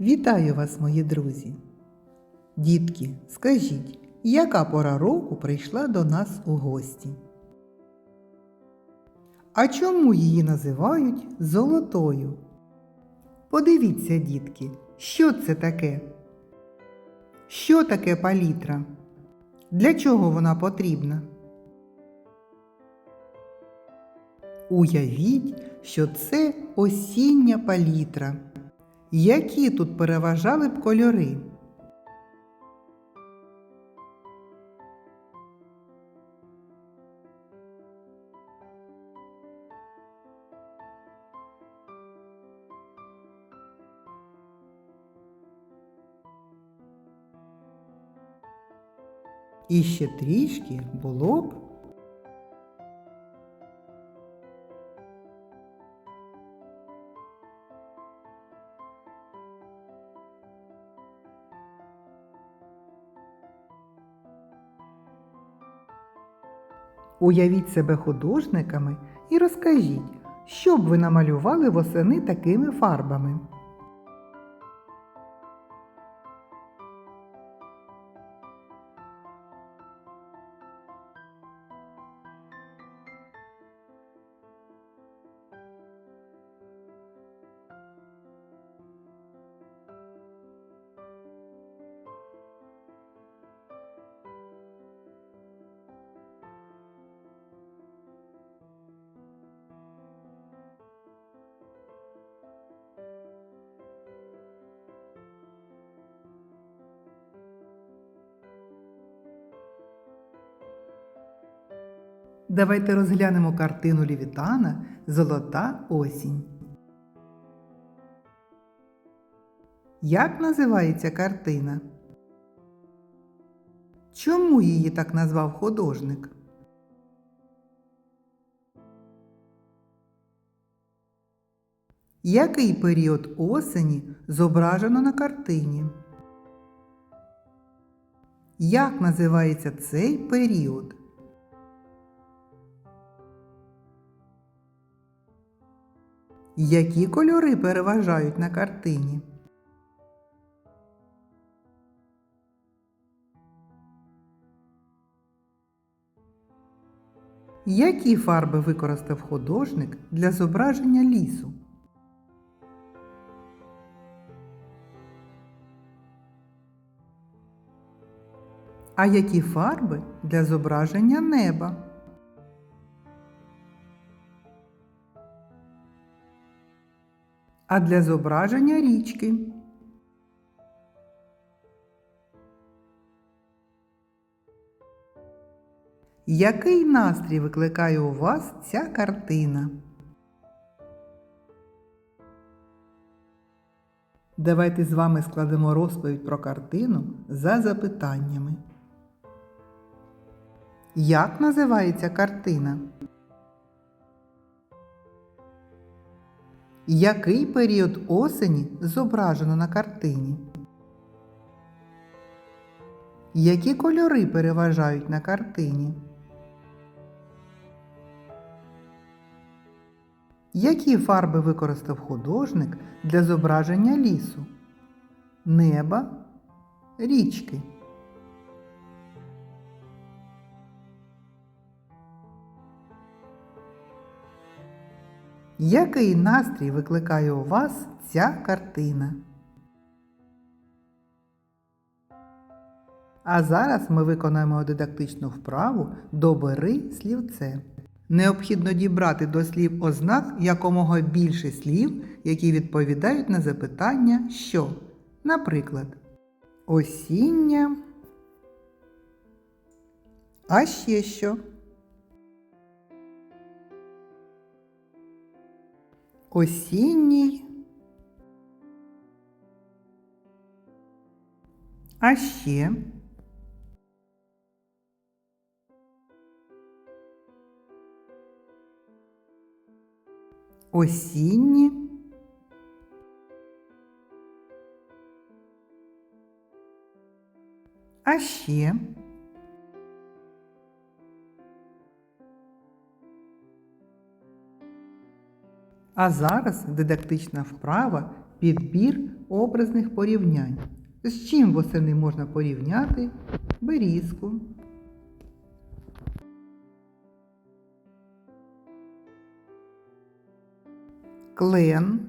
Вітаю вас, мої друзі! Дітки, скажіть, яка пора року прийшла до нас у гості? А чому її називають золотою? Подивіться, дітки, що це таке? Що таке палітра? Для чого вона потрібна? Уявіть, що це осіння палітра. Які тут переважали б кольори? І ще трішки було б Уявіть себе художниками і розкажіть, що б ви намалювали восени такими фарбами. Давайте розглянемо картину Лівітана Золота осінь. Як називається картина? Чому її так назвав художник? Який період осені зображено на картині? Як називається цей період? Які кольори переважають на картині? Які фарби використав художник для зображення лісу? А які фарби для зображення неба? А для зображення річки. Який настрій викликає у вас ця картина? Давайте з вами складемо розповідь про картину за запитаннями. Як називається картина? Який період осені зображено на картині? Які кольори переважають на картині? Які фарби використав художник для зображення лісу? Неба, річки? Який настрій викликає у вас ця картина? А зараз ми виконаємо дидактичну вправу Добери слівце. Необхідно дібрати до слів ознак якомога більше слів, які відповідають на запитання що. Наприклад, осіння. А ще що? Осінній. А ще осінні. А ще А зараз дидактична вправа підбір образних порівнянь. З чим восени можна порівняти? Берізку, клен,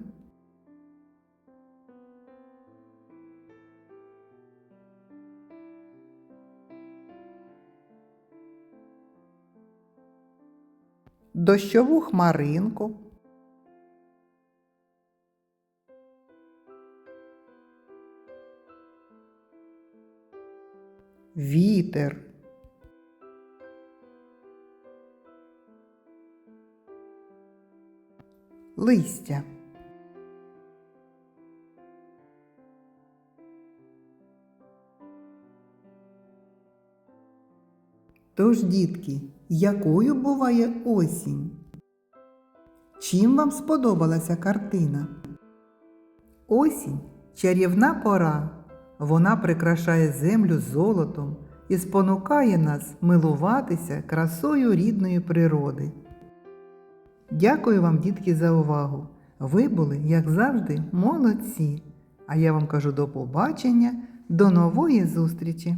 дощову хмаринку, вітер, листя. Тож, дітки, якою буває осінь? Чим вам сподобалася картина? Осінь чарівна пора. Вона прикрашає землю золотом і спонукає нас милуватися красою рідної природи. Дякую вам, дітки, за увагу. Ви були, як завжди, молодці. А я вам кажу до побачення, до нової зустрічі!